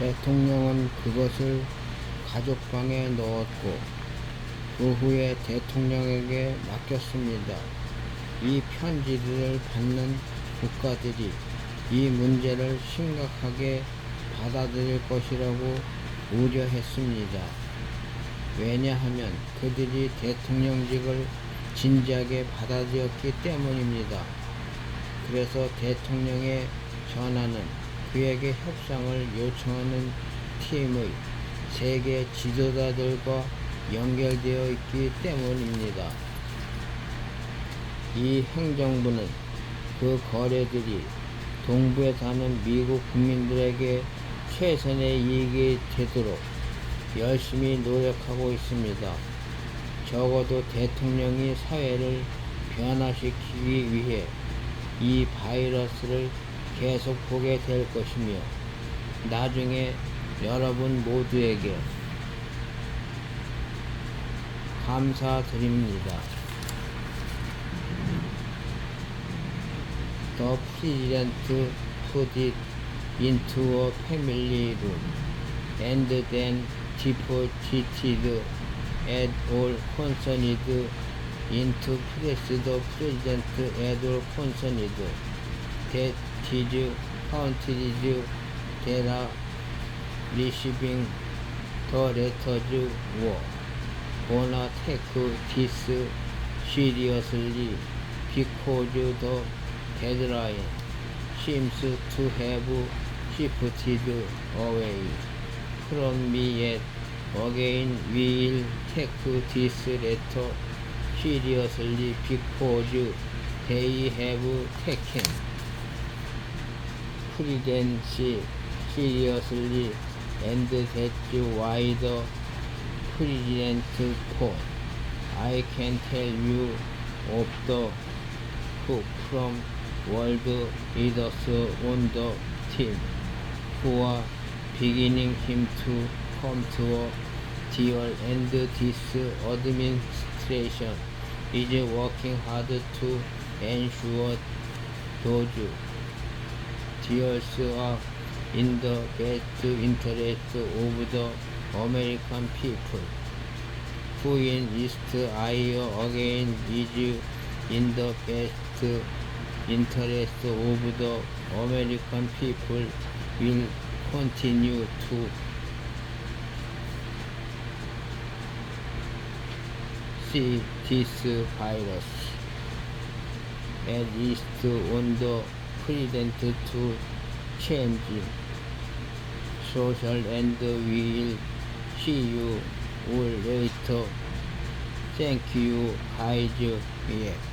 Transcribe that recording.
대통령은 그것을 가족방에 넣었고 그 후에 대통령에게 맡겼습니다. 이 편지를 받는 국가들이 이 문제를 심각하게 받아들일 것이라고 우려했습니다. 왜냐하면 그들이 대통령직을 진지하게 받아들였기 때문입니다. 그래서 대통령의 전화는 그에게 협상을 요청하는 팀의 세계 지도자들과 연결되어 있기 때문입니다. 이 행정부는 그 거래들이 동부에 사는 미국 국민들에게 최선의 이익이 되도록 열심히 노력하고 있습니다. 적어도 대통령이 사회를 변화시키기 위해 이 바이러스를 계속 보게 될 것이며 나중에 여러분 모두에게 감사드립니다. The President put it into a family room and then deposited at all concerned into press the President at all concerned that his countries that are receiving the letters were gonna take this seriously because the deadline seems to have shifted away from tell you of the hook from world leaders on the team who are beginning him to come to a deal and this administration is working hard to ensure those deals are in the best interest of the American people. Who in East Iowa again is in the best interest of the American people will continue to see this virus. At least on the president to change social and we will see you later. Thank you guys. Yeah.